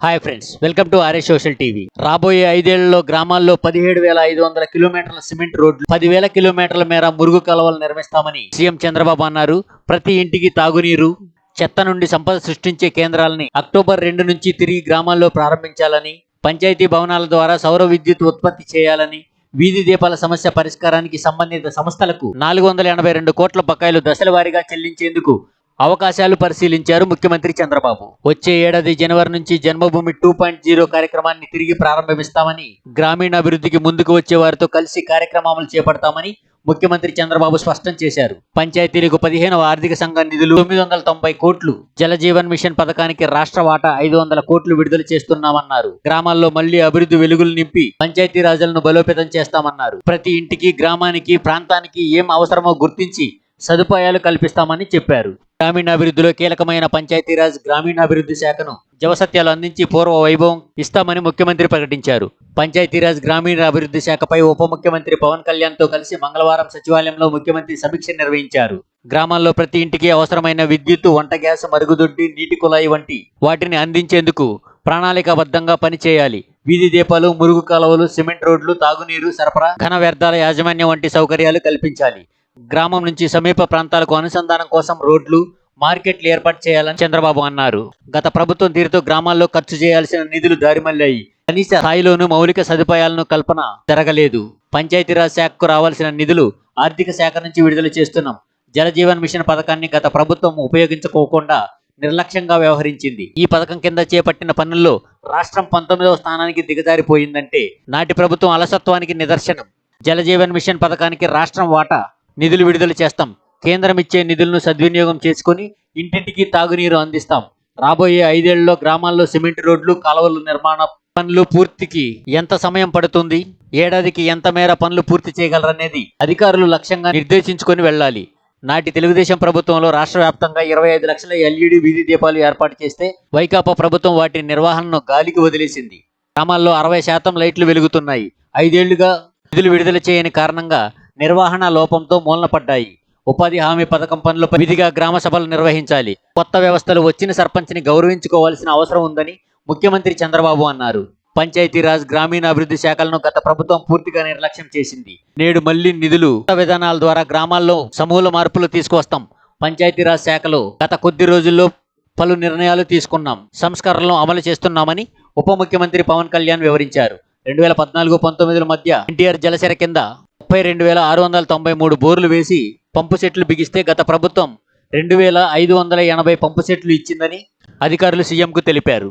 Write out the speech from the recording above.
Hi friends welcome to RA social TV రాబోయే ఐదేళ్ళలో గ్రామాల్లో పదిహేడు వేల ఐదు వందల కిలోమీటర్ల సిమెంట్ రోడ్లు పదివేల కిలోమీటర్ల మేర మురుగు కలవలు నిర్మిస్తామని సీఎం చంద్రబాబు అన్నారు. ప్రతి ఇంటికి తాగునీరు చెత్త నుండి సంపద సృష్టించే కేంద్రాలని అక్టోబర్ రెండు నుంచి తిరిగి గ్రామాల్లో ప్రారంభించాలని పంచాయతీ భవనాల ద్వారా సౌర విద్యుత్ ఉత్పత్తి చేయాలని వీధి దీపాల సమస్య పరిష్కారానికి సంబంధిత సంస్థలకు నాలుగు వందల ఎనభై రెండు కోట్ల బకాయిలు దశల వారీగా చెల్లించేందుకు అవకాశాలు పరిశీలించారు ముఖ్యమంత్రి చంద్రబాబు. వచ్చే ఏడాది జనవరి నుంచి జన్మభూమి టూ పాయింట్ జీరో కార్యక్రమాన్ని తిరిగి ప్రారంభిస్తామని గ్రామీణాభివృద్ధికి ముందుకు వచ్చే వారితో కలిసి కార్యక్రమాలు చేపడతామని ముఖ్యమంత్రి చంద్రబాబు స్పష్టం చేశారు. పంచాయతీలకు పదిహేనవ ఆర్థిక సంఘ నిధులు తొమ్మిది వందల తొంభై కోట్లు జలజీవన్ మిషన్ పథకానికి రాష్ట్ర వాటా ఐదు వందల కోట్లు విడుదల చేస్తున్నామన్నారు. గ్రామాల్లో మళ్ళీ అభివృద్ధి వెలుగులు నింపి పంచాయతీ రాజులను బలోపేతం చేస్తామన్నారు. ప్రతి ఇంటికి గ్రామానికి ప్రాంతానికి ఏం అవసరమో గుర్తించి సదుపాయాలు కల్పిస్తామని చెప్పారు. గ్రామీణాభివృద్ధిలో కీలకమైన పంచాయతీరాజ్ గ్రామీణాభివృద్ధి శాఖను జవసత్యాలు అందించి పూర్వ వైభవం ఇస్తామని ముఖ్యమంత్రి ప్రకటించారు. పంచాయతీరాజ్ గ్రామీణాభివృద్ధి శాఖపై ఉప ముఖ్యమంత్రి పవన్ కళ్యాణ్తో కలిసి మంగళవారం సచివాలయంలో ముఖ్యమంత్రి సమీక్ష నిర్వహించారు. గ్రామాల్లో ప్రతి ఇంటికి అవసరమైన విద్యుత్ వంట గ్యాస్ మరుగుదొడ్డి నీటి కుళాయి వంటి వాటిని అందించేందుకు ప్రణాళికాబద్ధంగా పనిచేయాలి. వీధి దీపాలు మురుగు కాలువలు సిమెంట్ రోడ్లు తాగునీరు సరఫరా ఘన వ్యర్థాల యాజమాన్యం వంటి సౌకర్యాలు కల్పించాలి. గ్రామం నుంచి సమీప ప్రాంతాలకు అనుసంధానం కోసం రోడ్లు మార్కెట్లు ఏర్పాటు చేయాలని చంద్రబాబు అన్నారు. గత ప్రభుత్వం తీరుతో గ్రామాల్లో ఖర్చు చేయాల్సిన నిధులు దారిమల్లాయి. కనీస స్థాయిలోనూ మౌలిక సదుపాయాలను కల్పన జరగలేదు. పంచాయతీరాజ్ శాఖకు రావాల్సిన నిధులు ఆర్థిక శాఖ నుంచి విడుదల చేస్తున్నాం. జలజీవన్ మిషన్ పథకాన్ని గత ప్రభుత్వం ఉపయోగించుకోకుండా నిర్లక్ష్యంగా వ్యవహరించింది. ఈ పథకం కింద చేపట్టిన పనుల్లో రాష్ట్రం పంతొమ్మిదవ స్థానానికి దిగజారిపోయిందంటే నాటి ప్రభుత్వం అలసత్వానికి నిదర్శనం. జలజీవన్ మిషన్ పథకానికి రాష్ట్రం వాటా నిధులు విడుదల చేస్తాం. కేంద్రం ఇచ్చే నిధులను సద్వినియోగం చేసుకుని ఇంటింటికి తాగునీరు అందిస్తాం. రాబోయే ఐదేళ్ళలో గ్రామాల్లో సిమెంట్ రోడ్లు కాలువల నిర్మాణ పనులు పూర్తికి ఎంత సమయం పడుతుంది? ఏడాదికి ఎంత మేర పనులు పూర్తి చేయగలరనేది అధికారులు లక్ష్యంగా నిర్దేశించుకొని వెళ్ళాలి. నాటి తెలుగుదేశం ప్రభుత్వంలో రాష్ట్ర వ్యాప్తంగా ఇరవై ఐదు లక్షల ఎల్ఈడి వీధి దీపాలు ఏర్పాటు చేస్తే వైకాపా ప్రభుత్వం వాటి నిర్వహణను గాలికి వదిలేసింది. గ్రామాల్లో అరవై శాతం లైట్లు వెలుగుతున్నాయి. ఐదేళ్ళుగా నిధులు విడుదల చేయని కారణంగా నిర్వహణ లోపంతో మూలనపడ్డాయి. ఉపాధి హామీ పథకం పనులపై విధిగా గ్రామ సభలు నిర్వహించాలి. కొత్త వ్యవస్థలు వచ్చిన సర్పంచ్ని గౌరవించుకోవాల్సిన అవసరం ఉందని ముఖ్యమంత్రి చంద్రబాబు అన్నారు. పంచాయతీరాజ్ గ్రామీణాభివృద్ధి శాఖలను గత ప్రభుత్వం పూర్తిగా నిర్లక్ష్యం చేసింది. నేడు మళ్ళీ నిధులు కొత్త విధానాల ద్వారా గ్రామాల్లో సమూల మార్పులు తీసుకువస్తాం. పంచాయతీరాజ్ శాఖలో గత కొద్ది రోజుల్లో పలు నిర్ణయాలు తీసుకున్నాం. సంస్కరణలు అమలు చేస్తున్నామని ఉప ముఖ్యమంత్రి పవన్ కళ్యాణ్ వివరించారు. రెండు వేల పద్నాలుగు పంతొమ్మిదిల మధ్య ఎన్టీఆర్ జలసెర కింద ముప్పై రెండు వేల ఆరు వందల తొంభై మూడు బోర్లు వేసి పంపు సెట్లు బిగిస్తే గత ప్రభుత్వం రెండు వేల ఐదు వందల ఎనభై పంపు సెట్లు ఇచ్చిందని అధికారులు సీఎంకు తెలిపారు.